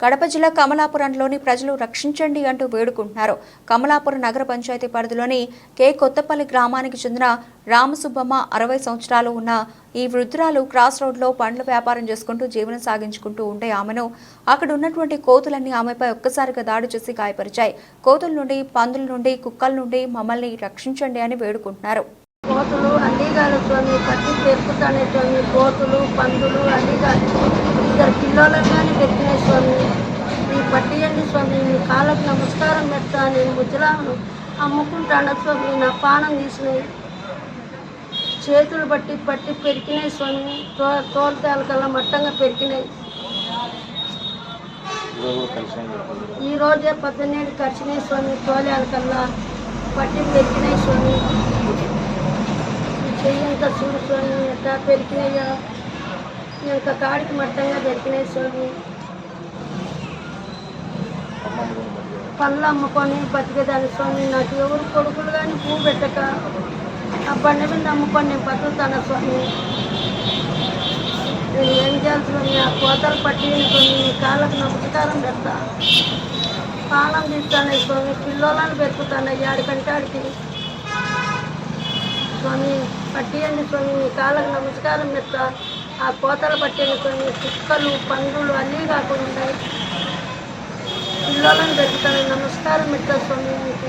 కడప జిల్లా కమలాపురంలోని ప్రజలు రక్షించండి అంటూ వేడుకుంటున్నారు. కమలాపురం నగర పంచాయతీ పరిధిలోని కే. కొత్తపల్లి గ్రామానికి చెందిన రామసుబ్బమ్మ అరవై సంవత్సరాలు ఉన్న ఈ వృద్ధురాలు క్రాస్ రోడ్లో పండ్ల వ్యాపారం చేసుకుంటూ జీవనం సాగించుకుంటూ ఉండే ఆమెను అక్కడ ఉన్నటువంటి కోతులన్నీ ఆమెపై ఒక్కసారిగా దాడి చేసి గాయపరిచాయి. కోతుల నుండి పందుల నుండి కుక్కల నుండి మమ్మల్ని రక్షించండి అని వేడుకుంటున్నారు. కోతులు అల్లిగాలు స్వామి పట్టి కోతులు పందులు అల్లిగాలు ఇద్దరు పిల్లలను కాళ్ళకు నమస్కారం పెడతా నేను ముద్రాను అమ్ముకుంటాను స్వామి నా పానం తీసినాయి చేతులు బట్టి పట్టి పెరికినాయి స్వామి తో తోలుతాలకల్లా మట్టంగా పెరికినాయి ఈ రోజే పద్దెనిమిది ఖర్చునాయి స్వామి తోలేలకల్లా పట్టి పెరికినాయి స్వామి. చెయ్యంత చూడు స్వామి ఎట్లా పెరికినాయో ఇంకా కాడికి మట్టంగా పెరికినాయి స్వామి. పళ్ళు అమ్ముకొని బతికేదాన్ని స్వామి నాకు ఎవరు కొడుకులు కానీ పువ్వు పెట్టక ఆ బండి మీద అమ్ముకొని నేను బతుకుతాను స్వామి? నేను ఏం చేయాలి స్వామి ఆ కోతలు పట్టి కొన్ని కాళ్ళకు నమస్కారం పెడతా. పానం తీస్తాను స్వామి పిల్లోళ్ళని పెట్టుకుతాను ఆడికంటే ఆడికి. స్వామి పట్టియండి స్వామి మీ కాళ్ళకు నమస్కారం పెడతా. ఆ కోతలు పట్టిన కొన్ని కుక్కలు పందులు అన్నీ కాకుండా ఉంటాయి పిల్లలను నమస్కారం పెడతా స్వామి మీకు.